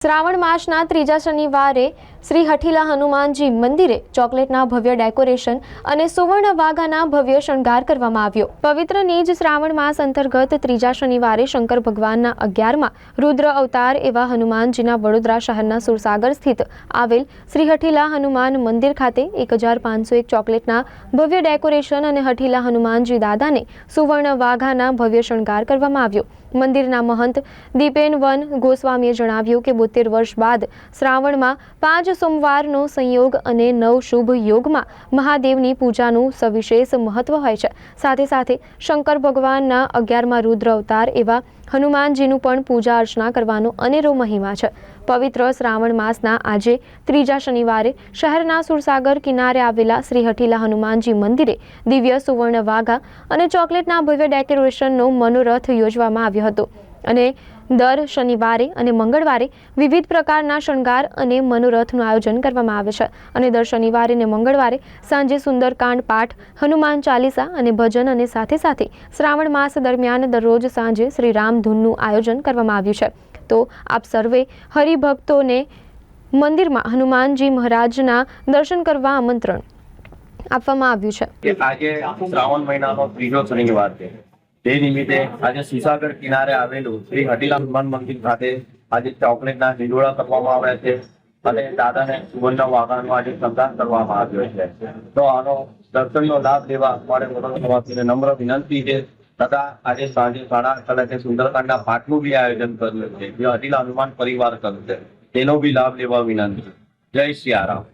શ્રાવણ માસના ત્રીજા શનિવારે શ્રી હઠીલા હનુમાનજી મંદિરે ચોકલેટના ભવ્ય ડેકોરેશન અને સુવર્ણ વાઘાના ભવ્ય શણગાર કરવામાં આવ્યો. પવિત્ર નીજ શ્રાવણ માસ અંતર્ગત ત્રીજા શનિવારે શંકર ભગવાનના અગિયારમાં રુદ્ર અવતાર એવા હનુમાનજીના વડોદરા શહેરના સુરસાગર સ્થિત આવેલ શ્રી હઠીલા હનુમાન મંદિર ખાતે એક હજાર પાંચસો એક ચોકલેટના ભવ્ય ડેકોરેશન અને હઠીલા હનુમાનજી દાદાને સુવર્ણ વાઘાના ભવ્ય શણગાર કરવામાં આવ્યો. મંદિરના મહંત દીપેન વન ગોસ્વામીએ જણાવ્યું કે બોતેર વર્ષ બાદ શ્રાવણમાં પાંચ સોમવારનો સંયોગ અને નવ શુભ યોગમાં મહાદેવની પૂજાનું સવિશેષ મહત્વ હોય છે. સાથે સાથે શંકર ભગવાનના અગિયારમાં રુદ્ર અવતાર એવા હનુમાનજીનું પણ પૂજા અર્ચના કરવાનો અનેરો મહિમા છે. પવિત્ર શ્રાવણ માસના આજે ત્રીજા શનિવારે શહેરના સુરસાગર કિનારે આવેલા શ્રી હઠીલા હનુમાનજી મંદિરે દિવ્ય સુવર્ણ વાઘા અને ચોકલેટના ભવ્ય ડેકોરેશનનો મનોરથ યોજવામાં આવ્યો હતો. અને દર શનિવારે અને મંગળવારે વિવિધ પ્રકારના શણગાર અને મનોરથનું આયોજન કરવામાં આવે છે. અને દર શનિવારે અને મંગળવારે સાંજે સુંદરકાંડ પાઠ, હનુમાન ચાલીસા અને ભજન અને સાથે સાથે શ્રાવણ માસ દરમિયાન દરરોજ સાંજે શ્રી રામ ધૂનનું આયોજન કરવામાં આવ્યું છે. તો આપ સર્વે હરિભક્તોને મંદિરમાં હનુમાનજી મહારાજના દર્શન કરવા આમંત્રણ આપવામાં આવ્યું છે. આજે શ્રાવણ મહિનાનો ત્રીજો શનિવાર છે. તે નિમિત્તે આજે સુસાગર કિનારે આવેલું શ્રી હટીલા હનુમાન મંદિર ખાતે આજે ચોકલેટના હિંડોળા કરવામાં આવ્યા છે અને દાદાને સુવર્ણ વાહનનો આજે શણગાર કરવામાં આવ્યો છે. તો આનો દર્શનનો લાભ લેવા અમારે વડોદરાવાસીને નમ્ર વિનંતી છે. તથા આજે સાંજે સાડા આઠ કલાકે સુંદરકાંડના પાઠનું બી આયોજન કર્યું છે. જે અનિલ હનુમાન પરિવાર કરશે તેનો બી લાભ લેવા વિનંતી. જય સિયારામ